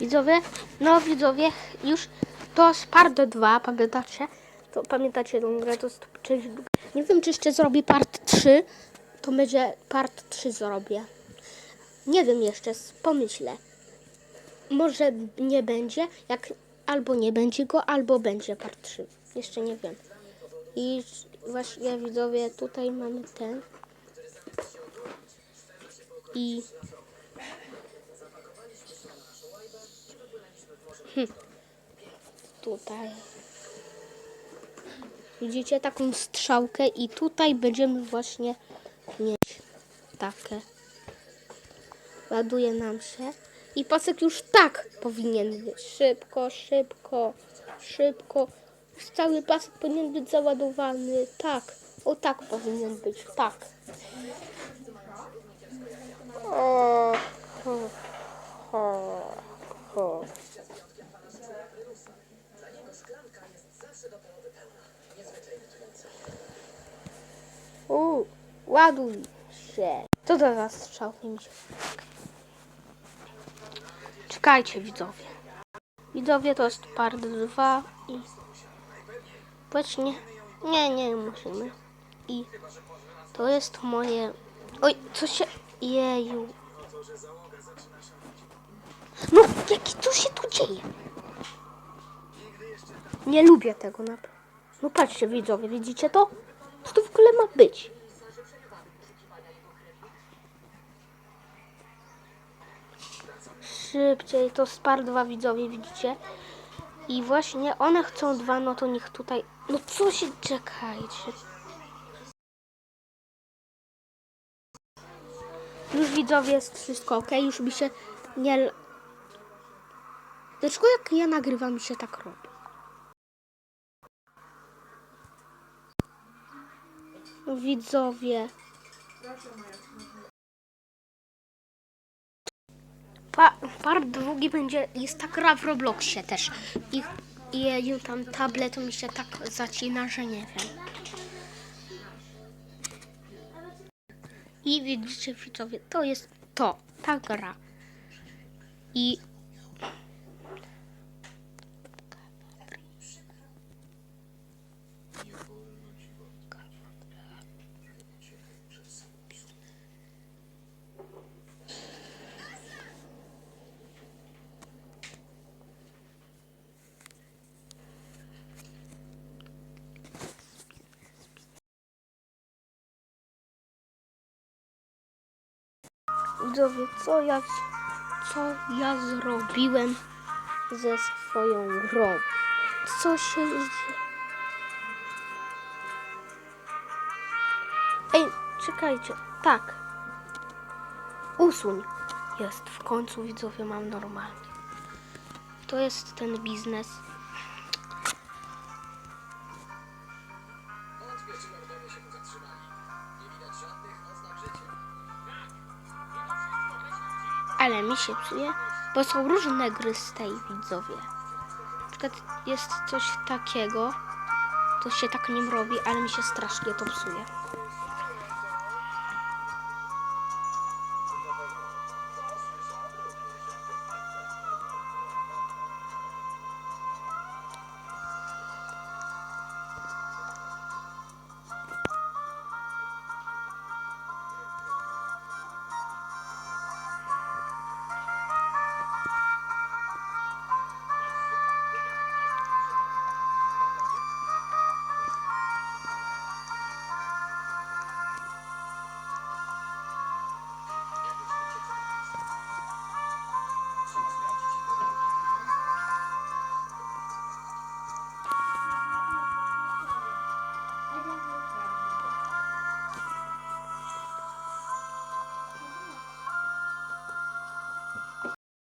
Widzowie, no widzowie, już to jest part 2, pamiętacie? To pamiętacie tą grę, to jest część. Nie wiem, czy jeszcze zrobię part 3, to będzie part 3 zrobię. Nie wiem jeszcze, pomyślę. Może nie będzie, jak albo nie będzie go, albo będzie part 3. Jeszcze nie wiem. I właśnie widzowie, tutaj mamy ten. I tutaj. Widzicie taką strzałkę i tutaj będziemy właśnie mieć takie. Ładuje nam się i pasek już tak powinien być. Szybko, szybko, szybko. Już cały pasek powinien być załadowany. Tak, o tak powinien być, tak. O, ładuj się. Co to za strzał? Czekajcie widzowie. Widzowie to jest part 2 i właśnie nie, nie musimy. I to jest moje. Oj, co się. Jeju. No, jaki co się tu dzieje? Nie lubię tego naprawdę. No patrzcie widzowie, widzicie to? Co to w ogóle ma być? Szybciej, to spar dwa widzowie, widzicie? I właśnie one chcą dwa, no to niech tutaj... No co się... Czekajcie. Już widzowie jest wszystko ok, już mi się nie... Dlaczego jak ja nagrywam mi się tak robi? Widzowie. Pa, part drugi będzie, jest ta gra w Robloxie też. I, i, tam tablet mi się tak zacina, że nie wiem. I widzicie widzowie, to jest to, ta gra. I widzowie, co ja, co ja zrobiłem ze swoją grą? Co się? Ej, czekajcie, tak. Usuń. Jest, w końcu widzowie mam normalnie. To jest ten biznes. Ale mi się psuje, bo są różne gry z tej widzowie. Na przykład jest coś takiego, to się tak nim robi, ale mi się strasznie to psuje.